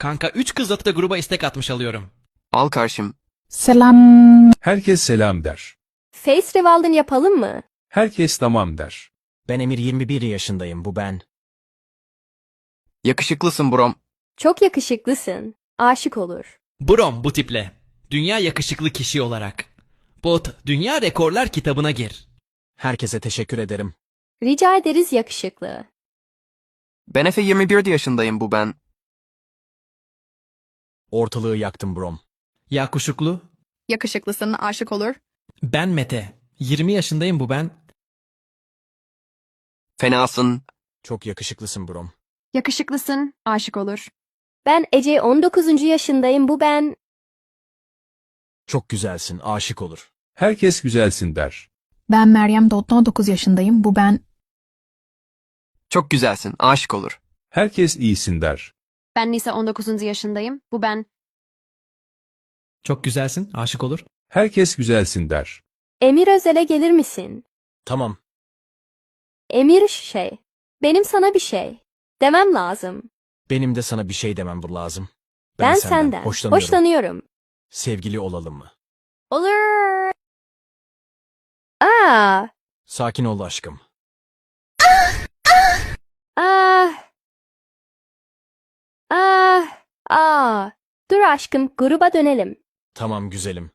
Kanka 3 kızla da gruba istek atmış alıyorum. Al karşım. Selam. Herkes selam der. Face Revolving yapalım mı? Herkes tamam der. Ben Emir 21 yaşındayım bu ben. Yakışıklısın brom. Çok yakışıklısın. Aşık olur. Brom bu tiple. Dünya yakışıklı kişi olarak. Bot, Dünya Rekorlar kitabına gir. Herkese teşekkür ederim. Rica ederiz yakışıklı. Ben Efe 21 yaşındayım bu ben. Ortalığı yaktım brom. Yakuşuklu. Yakışıklısın, aşık olur. Ben Mete. 20 yaşındayım bu ben. Fenasın. Çok yakışıklısın brom. Yakışıklısın, aşık olur. Ben Ece 19. yaşındayım bu ben. Çok güzelsin, aşık olur. Herkes güzelsin der. Ben Meryem Dotto 19 yaşındayım. Bu ben. Çok güzelsin. Aşık olur. Herkes iyisin der. Ben Nisa 19. yaşındayım. Bu ben. Çok güzelsin, aşık olur. Herkes güzelsin der. Emir Özel'e gelir misin? Tamam, Emir şey. Benim sana bir şey. Demem lazım. benim de sana bir şey demem bu lazım. Ben, senden, hoşlanıyorum. hoşlanıyorum. Sevgili olalım mı? Olur. Aa, Sakin ol aşkım. Ah. Dur aşkım, gruba dönelim. Tamam güzelim.